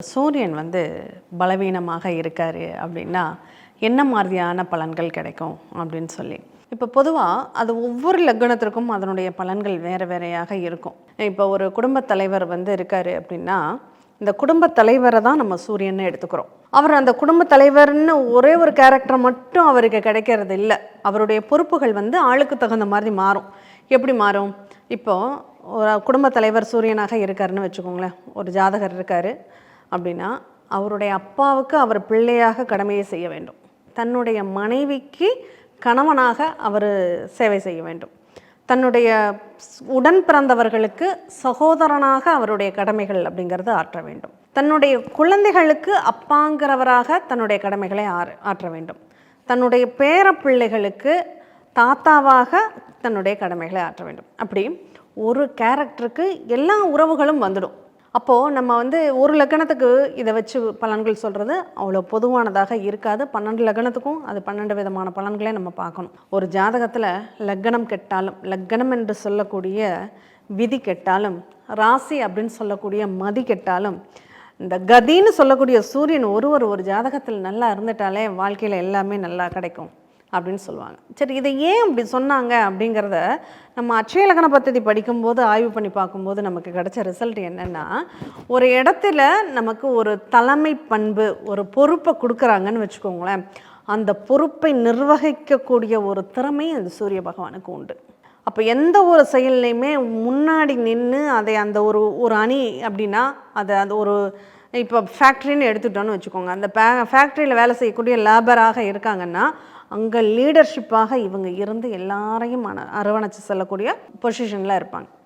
சூரியன் வந்து பலவீனமாக இருக்கார் அப்படின்னா என்ன மாதிரியான பலன்கள் கிடைக்கும் அப்படின்னு சொல்லி. இப்போ பொதுவாக அது ஒவ்வொரு லக்னத்திற்கும் அதனுடைய பலன்கள் வேறு வேறையாக இருக்கும். இப்போ ஒரு குடும்பத் தலைவர் வந்து இருக்கார் அப்படின்னா இந்த குடும்பத் தலைவரை தான் நம்ம சூரியன் எடுத்துக்கிறோம். அவர் அந்த குடும்பத் தலைவர்னு ஒரே ஒரு கேரக்டர் மட்டும் அவருக்கு கிடைக்கிறது இல்லை. அவருடைய பொறுப்புகள் வந்து ஆளுக்கு தகுந்த மாதிரி மாறும். எப்படி மாறும்? இப்போது ஒரு குடும்பத் தலைவர் சூரியனாக இருக்காருன்னு வச்சுக்கோங்களேன். ஒரு ஜாதகர் இருக்கார். அப்படின்னா அவருடைய அப்பாவுக்கு அவர் பிள்ளையாக கடமையை செய்ய வேண்டும். தன்னுடைய மனைவிக்கு கணவனாக அவர் சேவை செய்ய வேண்டும். தன்னுடைய உடன் பிறந்தவர்களுக்கு சகோதரனாக அவருடைய கடமைகள் அப்படிங்கிறது ஆற்ற வேண்டும். தன்னுடைய குழந்தைகளுக்கு அப்பாங்கிறவராக தன்னுடைய கடமைகளை ஆற ஆற்ற வேண்டும். தன்னுடைய பேர பிள்ளைகளுக்கு தாத்தாவாக தன்னுடைய கடமைகளை ஆற்ற வேண்டும். அப்படி ஒரு கேரக்டருக்கு எல்லா உறவுகளும் வந்துடும். அப்போது நம்ம வந்து ஒரு லக்கணத்துக்கு இதை வச்சு பலன்கள் சொல்கிறது அவ்வளோ பொதுவானதாக இருக்காது. பன்னெண்டு லக்கணத்துக்கும் அது பன்னெண்டு விதமான பலன்களே நம்ம பார்க்கணும். ஒரு ஜாதகத்தில் லக்கணம் கெட்டாலும் லக்கணம் என்று சொல்லக்கூடிய விதி கெட்டாலும் ராசி அப்படின்னு சொல்லக்கூடிய மதி கெட்டாலும் இந்த கதின்னு சொல்லக்கூடிய சூரியன் ஒரு ஒரு ஒரு ஜாதகத்தில் நல்லா இருந்துட்டாலே வாழ்க்கையில் எல்லாமே நல்லா கிடைக்கும். அப்படின்னு சொல்லுவாங்க. சரி இதை ஏன் அப்படி சொன்னாங்க அப்படிங்கிறத நம்ம அச்சயலக்கண லக்ன பദ്ധதி படிக்கும்போது ஆய்வு பண்ணி பார்க்கும்போது நமக்கு கிடைச்ச ரிசல்ட் என்னென்னா ஒரு இடத்துல நமக்கு ஒரு தலைமை பண்பு ஒரு பொறுப்பை கொடுக்குறாங்கன்னு வச்சுக்கோங்களேன். அந்த பொறுப்பை நிர்வகிக்கக்கூடிய ஒரு திறமை அந்த சூரிய பகவானுக்கு உண்டு. அப்போ எந்த ஒரு செயல்லையுமே முன்னாடி நின்று அதை அந்த ஒரு ஒரு அணி அப்படின்னா அதை அந்த ஒரு இப்போ ஃபேக்ட்ரின்னு எடுத்துட்டோன்னு வச்சுக்கோங்க. அந்த பே ஃபேக்ட்ரியில் வேலை செய்யக்கூடிய லேபராக இருக்காங்கன்னா அங்கே லீடர்ஷிப்பாக இவங்க இருந்து எல்லாரையும் அண அரவணைச்சு செல்லக்கூடிய பொசிஷனில் இருப்பாங்க.